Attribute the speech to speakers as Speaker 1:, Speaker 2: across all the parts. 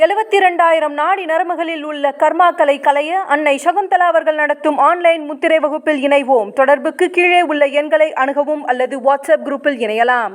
Speaker 1: எழுபத்தி இரண்டாயிரம் நாடி நரம்புகளில் உள்ள கர்மாக்களை களைய அன்னை சகுந்தலா அவர்கள் நடத்தும் ஆன்லைன் முத்திரை வகுப்பில் இணைவோம். தொடர்புக்கு கீழே உள்ள எண்களை அணுகவும் அல்லது வாட்ஸ்அப் குரூப்பில் இணையலாம்.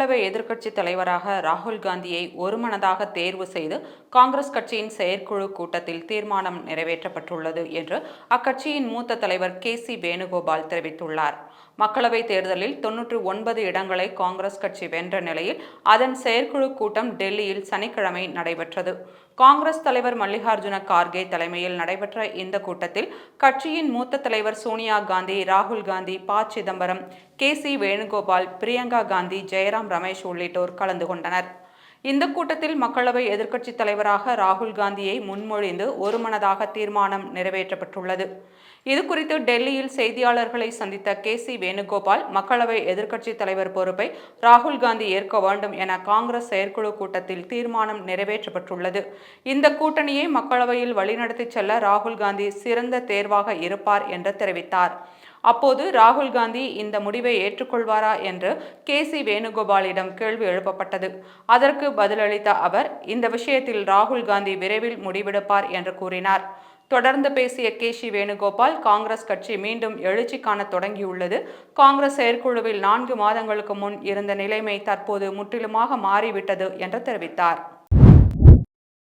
Speaker 2: மக்களவை எதிர்க்கட்சித் தலைவராக ராகுல் காந்தியை ஒருமனதாக தேர்வு செய்து காங்கிரஸ் கட்சியின் செயற்குழு கூட்டத்தில் தீர்மானம் நிறைவேற்றப்பட்டுள்ளது என்று அக்கட்சியின் மூத்த தலைவர் கே சி வேணுகோபால் தெரிவித்துள்ளார். மக்களவைத் தேர்தலில் தொன்னூற்று ஒன்பது இடங்களை காங்கிரஸ் கட்சி வென்ற நிலையில் அதன் செயற்குழு கூட்டம் டெல்லியில் சனிக்கிழமை நடைபெற்றது. காங்கிரஸ் தலைவர் மல்லிகார்ஜுன கார்கே தலைமையில் நடைபெற்ற இந்த கூட்டத்தில் கட்சியின் மூத்த தலைவர் சோனியா காந்தி ராகுல் Gandhi P. Chidambaram K. C. Venugopal Priyanka Gandhi Jairam Ramesh உள்ளிட்டோர் கலந்து கொண்டனர். இந்த கூட்டத்தில் மக்களவை எதிர்க்கட்சித் தலைவராக ராகுல் காந்தியை முன்மொழிந்து ஒருமனதாக தீர்மானம் நிறைவேற்றப்பட்டுள்ளது. இதுகுறித்து டெல்லியில் செய்தியாளர்களை சந்தித்த கே சி வேணுகோபால் மக்களவை எதிர்க்கட்சித் தலைவர் பொறுப்பை ராகுல் காந்தி ஏற்க வேண்டும் என காங்கிரஸ் செயற்குழு கூட்டத்தில் தீர்மானம் நிறைவேற்றப்பட்டுள்ளது. இந்த கூட்டணியை மக்களவையில் வழிநடத்தி செல்ல ராகுல் காந்தி சிறந்த தேர்வாக இருப்பார் என்று தெரிவித்தார். அப்போது ராகுல் காந்தி இந்த முடிவை ஏற்றுக்கொள்வாரா என்று கே சி வேணுகோபாலிடம் கேள்வி எழுப்பப்பட்டது. அதற்கு பதிலளித்த அவர் இந்த விஷயத்தில் ராகுல் காந்தி விரைவில் முடிவெடுப்பார் என்று கூறினார். தொடர்ந்து பேசிய கே சி வேணுகோபால் காங்கிரஸ் கட்சி மீண்டும் எழுச்சி காண தொடங்கியுள்ளது. காங்கிரஸ் செயற்குழுவில் நான்கு மாதங்களுக்கு முன் இருந்த நிலைமை தற்போது முற்றிலுமாக மாறிவிட்டது என்று தெரிவித்தார்.